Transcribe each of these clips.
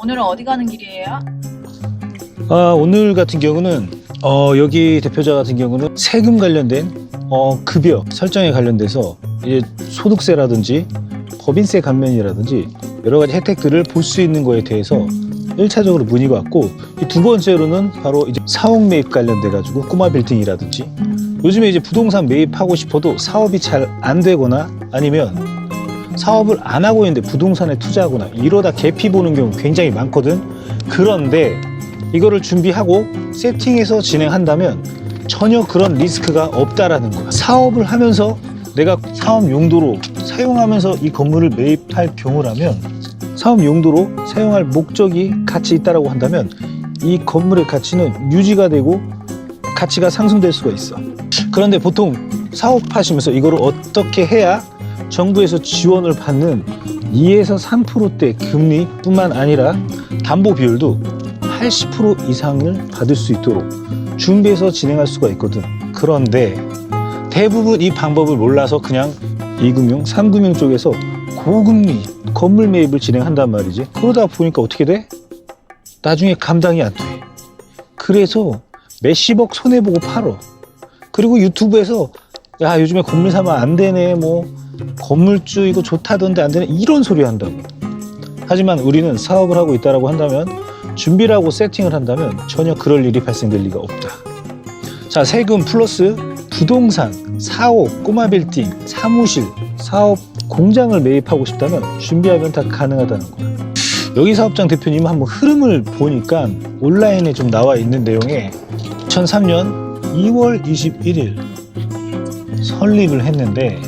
오늘은 어디 가는 길이에요? 아, 오늘 같은 경우는 어, 여기 대표자 같은 경우는 세금 관련된 어, 급여 설정에 관련돼서 이제 소득세라든지 법인세 감면이라든지 여러 가지 혜택들을 볼 수 있는 거에 대해서 1차적으로 문의가 왔고 이두 번째로는 바로 이제 사옥 매입 관련돼 가지고 꼬마 빌딩이라든지 요즘에 이제 부동산 매입하고 싶어도 사업이 잘 안 되거나 아니면 사업을 안 하고 있는데 부동산에 투자하거나 이러다 개피 보는 경우 굉장히 많거든. 그런데 이거를 준비하고 세팅해서 진행한다면 전혀 그런 리스크가 없다라는 거야. 사업을 하면서 내가 사업 용도로 사용하면서 이 건물을 매입할 경우라면 사업 용도로 사용할 목적이 같이 있다라고 한다면 이 건물의 가치는 유지가 되고 가치가 상승될 수가 있어. 그런데 보통 사업하시면서 이거를 어떻게 해야 정부에서 지원을 받는 2에서 3%대 금리뿐만 아니라 담보 비율도 80% 이상을 받을 수 있도록 준비해서 진행할 수가 있거든. 그런데 대부분 이 방법을 몰라서 그냥 2금융, 3금융 쪽에서 고금리 건물 매입을 진행한단 말이지. 그러다 보니까 어떻게 돼? 나중에 감당이 안 돼. 그래서 몇십억 손해보고 팔어. 그리고 유튜브에서 야 요즘에 건물 사면 안 되네 뭐 건물주 이거 좋다던데 안 되네 이런 소리 한다고. 하지만 우리는 사업을 하고 있다라고 한다면 준비를 하고 세팅을 한다면 전혀 그럴 일이 발생될 리가 없다. 자 세금 플러스 부동산, 사옥, 꼬마 빌딩, 사무실, 사업, 공장을 매입하고 싶다면 준비하면 다 가능하다는 거야. 여기 사업장 대표님 한번 흐름을 보니까 온라인에 좀 나와 있는 내용에 2003년 2월 21일 설립을 했는데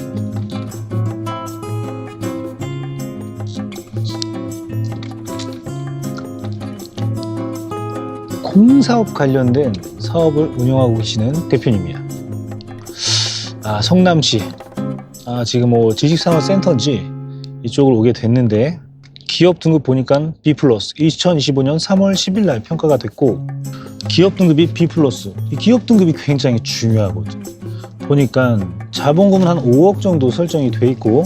공사업 관련된 사업을 운영하고 계시는 대표님이야. 아, 성남시. 아, 지금 뭐 지식산업센터인지 이쪽을 오게 됐는데 기업 등급 보니까 B 플러스 2025년 3월 10일 날 평가가 됐고 기업 등급이 B 플러스 이 기업 등급이 굉장히 중요하거든 보니까 자본금은 한 5억 정도 설정이 돼 있고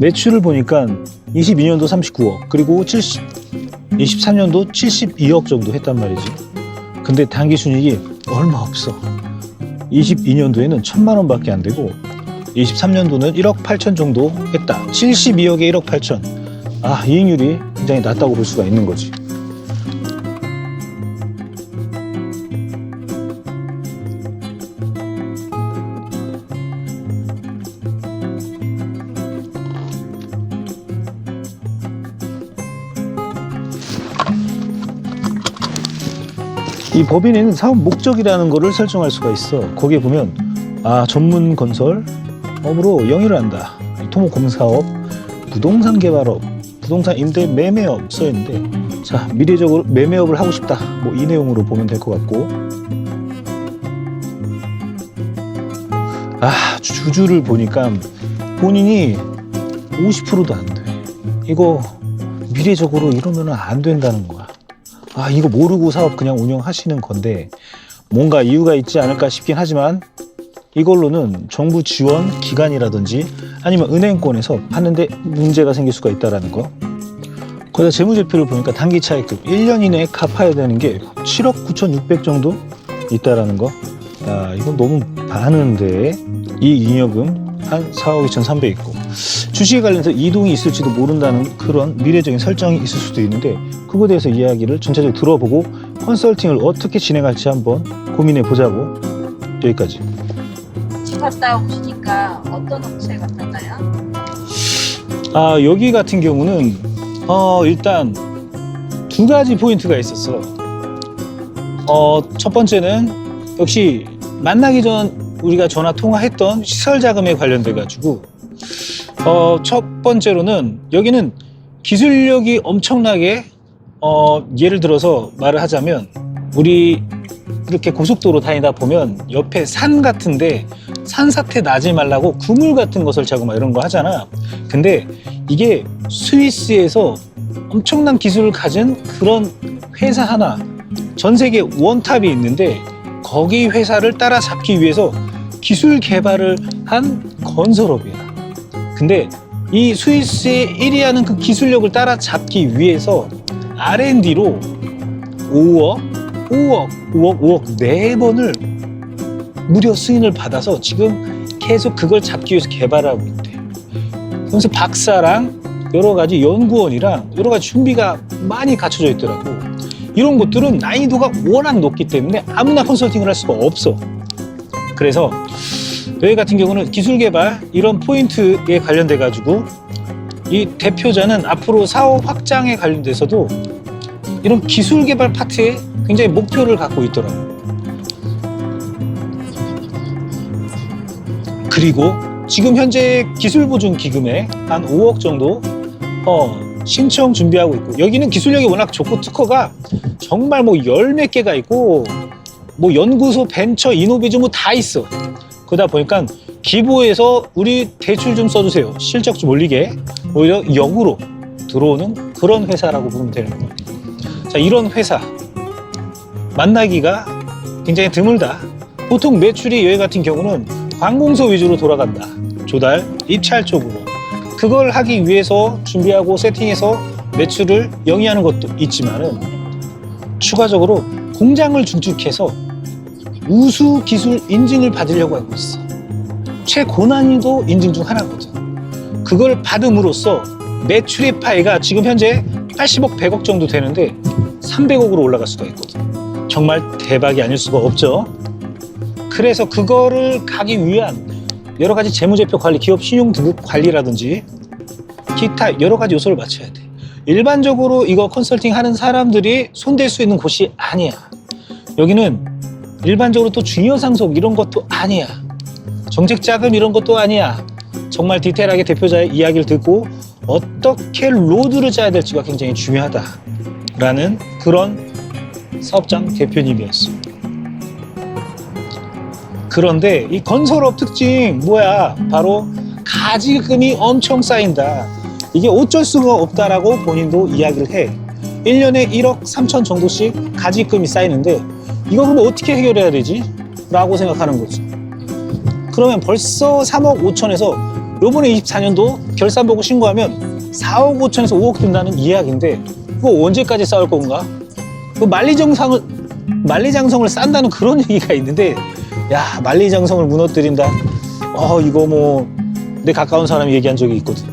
매출을 보니까 22년도 39억 그리고 70, 23년도 72억 정도 했단 말이지 근데 단기 순이익이 얼마 없어 22년도에는 천만 원밖에 안 되고 23년도는 1억 8천 정도 했다. 72억에 1억 8천. 아, 이익률이 굉장히 낮다고 볼 수가 있는 거지. 이 법인에는 사업 목적이라는 거를 설정할 수가 있어. 거기에 보면 아 전문 건설 업으로 영위를 한다. 토목 공사업, 부동산 개발업, 부동산 임대 매매업 써 있는데 자 미래적으로 매매업을 하고 싶다. 뭐 이 내용으로 보면 될 것 같고 아 주주를 보니까 본인이 50%도 안 돼. 이거 미래적으로 이러면 안 된다는 거야. 아 이거 모르고 사업 그냥 운영하시는 건데 뭔가 이유가 있지 않을까 싶긴 하지만 이걸로는 정부 지원 기관이라든지 아니면 은행권에서 하는데 문제가 생길 수가 있다라는 거. 거기다 재무제표를 보니까 단기 차익금 1년 이내에 갚아야 되는 게 7억 9,600 정도 있다라는 거. 야, 이건 너무 많은데 이 잉여금 한 4억 2,300 있고 주식에 관련해서 이동이 있을지도 모른다는 그런 미래적인 설정이 있을 수도 있는데 그거에 대해서 이야기를 전체적으로 들어보고 컨설팅을 어떻게 진행할지 한번 고민해 보자고 여기까지. 집 갔다 오시니까 어떤 업체 같았나요? 아 여기 같은 경우는 어 일단 두 가지 포인트가 있었어. 어 첫 번째는 역시 만나기 전 우리가 전화 통화했던 시설 자금에 관련돼 가지고 어 첫 번째로는 여기는 기술력이 엄청나게 어 예를 들어서 말을 하자면 우리 이렇게 고속도로 다니다 보면 옆에 산 같은데 산사태 나지 말라고 그물 같은 거 설치하고 막 이런 거 하잖아. 근데 이게 스위스에서 엄청난 기술을 가진 그런 회사 하나 전 세계 원탑이 있는데 거기 회사를 따라잡기 위해서 기술 개발을 한 건설업이야. 근데 이 스위스의 1위 하는 그 기술력을 따라잡기 위해서 R&D로 5억, 5억, 5억, 5억 네 번을 무려 승인을 받아서 지금 계속 그걸 잡기 위해서 개발하고 있대. 그래서 박사랑 여러 가지 연구원이랑 여러 가지 준비가 많이 갖춰져 있더라고. 이런 것들은 난이도가 워낙 높기 때문에 아무나 컨설팅을 할 수가 없어. 그래서 여기 같은 경우는 기술 개발 이런 포인트에 관련돼 가지고 이 대표자는 앞으로 사업 확장에 관련돼서도 이런 기술 개발 파트에 굉장히 목표를 갖고 있더라고. 그리고 지금 현재 기술 보증 기금에 한 5억 정도 어, 신청 준비하고 있고 여기는 기술력이 워낙 좋고 특허가 정말 뭐 열 몇 개가 있고 뭐 연구소 벤처 이노베이션 뭐다 있어. 그러다 보니까 기부에서 우리 대출 좀 써주세요. 실적 좀 올리게 오히려 역으로 들어오는 그런 회사라고 보면 되는 거예요. 자 이런 회사 만나기가 굉장히 드물다. 보통 매출이 여기 같은 경우는 관공서 위주로 돌아간다. 조달, 입찰 쪽으로. 그걸 하기 위해서 준비하고 세팅해서 매출을 영위하는 것도 있지만은 추가적으로 공장을 준축해서 우수 기술 인증을 받으려고 하고 있어. 최고난이도 인증 중 하나거든. 그걸 받음으로써 매출의 파이가 지금 현재 80억, 100억 정도 되는데 300억으로 올라갈 수가 있거든. 정말 대박이 아닐 수가 없죠. 그래서 그거를 가기 위한 여러 가지 재무제표 관리, 기업 신용 등급 관리라든지 기타 여러 가지 요소를 맞춰야 돼. 일반적으로 이거 컨설팅 하는 사람들이 손댈 수 있는 곳이 아니야. 여기는 일반적으로 또 주니어 상속 이런 것도 아니야. 정책 자금 이런 것도 아니야. 정말 디테일하게 대표자의 이야기를 듣고 어떻게 로드를 짜야 될지가 굉장히 중요하다 라는 그런 사업장 대표님이었어. 그런데 이 건설업 특징 뭐야? 바로 가지금이 엄청 쌓인다. 이게 어쩔 수가 없다라고 본인도 이야기를 해. 1년에 1억 3천 정도씩 가지금이 쌓이는데 이거 그러면 어떻게 해결해야 되지? 라고 생각하는 거지. 그러면 벌써 3억 5천에서 요번에 24년도 결산 보고 신고하면 4억 5천에서 5억 든다는 이야기인데 그거 언제까지 쌓을 건가? 그 만리정상을 만리장성을 싼다는 그런 얘기가 있는데 야 만리장성을 무너뜨린다. 어 이거 뭐 내 가까운 사람이 얘기한 적이 있거든.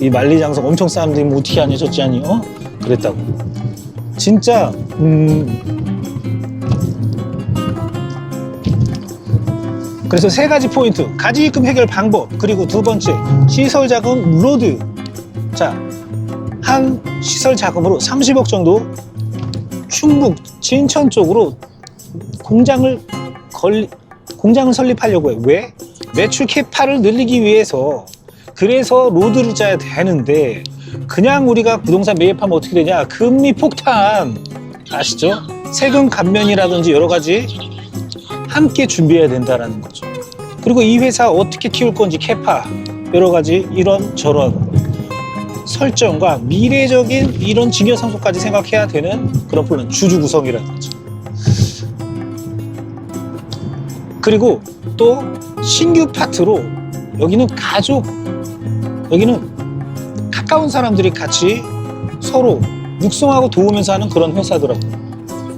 이 만리장성 엄청 싸는데 뭐 어떻게 하냐 저지 아니 어 그랬다고. 진짜 음 그래서 세 가지 포인트 가지입금 해결 방법 그리고 두 번째 시설 자금 로드 자한 시설 자금으로 30억 정도 충북 진천 쪽으로 공장을 걸 공장을 설립하려고 해. 왜? 매출 캐파를 늘리기 위해서. 그래서 로드를 짜야 되는데 그냥 우리가 부동산 매입하면 어떻게 되냐? 금리 폭탄 아시죠? 세금 감면이라든지 여러 가지 함께 준비해야 된다라는 거죠. 그리고 이 회사 어떻게 키울 건지 캐파 여러 가지 이런 저런 설정과 미래적인 이런 증여 상속까지 생각해야 되는 그런 플랜 주주 구성이라는 거죠. 그리고 또 신규 파트로 여기는 가족 여기는 가까운 사람들이 같이 서로 육성하고 도우면서 하는 그런 회사더라고.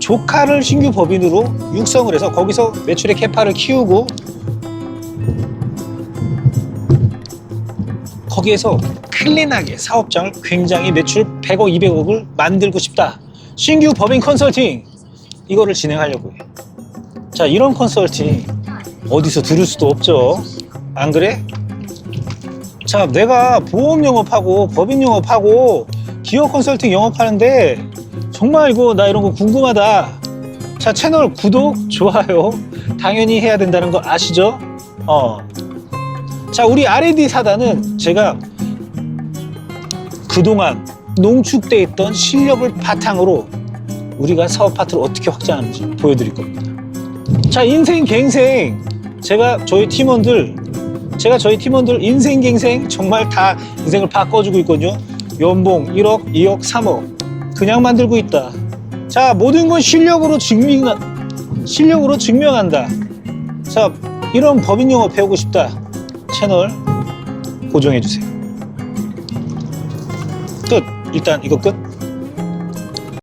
조카를 신규 법인으로 육성을 해서 거기서 매출의 캐파를 키우고 거기에서 클린하게 사업장을 굉장히 매출 100억, 200억을 만들고 싶다. 신규 법인 컨설팅 이거를 진행하려고 해. 자, 이런 컨설팅 어디서 들을 수도 없죠. 안 그래? 자, 내가 보험 영업하고 법인 영업하고 기업 컨설팅 영업하는데 정말 이거 나 이런 거 궁금하다. 자, 채널 구독, 좋아요 당연히 해야 된다는 거 아시죠? 어. 자, 우리 R&D 사단은 제가 그동안 농축돼 있던 실력을 바탕으로 우리가 사업 파트를 어떻게 확장하는지 보여드릴 겁니다. 자, 인생 갱생. 제가 저희 팀원들, 제가 저희 팀원들 인생 갱생 정말 다 인생을 바꿔주고 있거든요. 연봉 1억, 2억, 3억. 그냥 만들고 있다. 자, 모든 건 실력으로 증명, 실력으로 증명한다. 자, 이런 법인 용어 배우고 싶다. 채널 고정해주세요. 끝. 일단 이거 끝.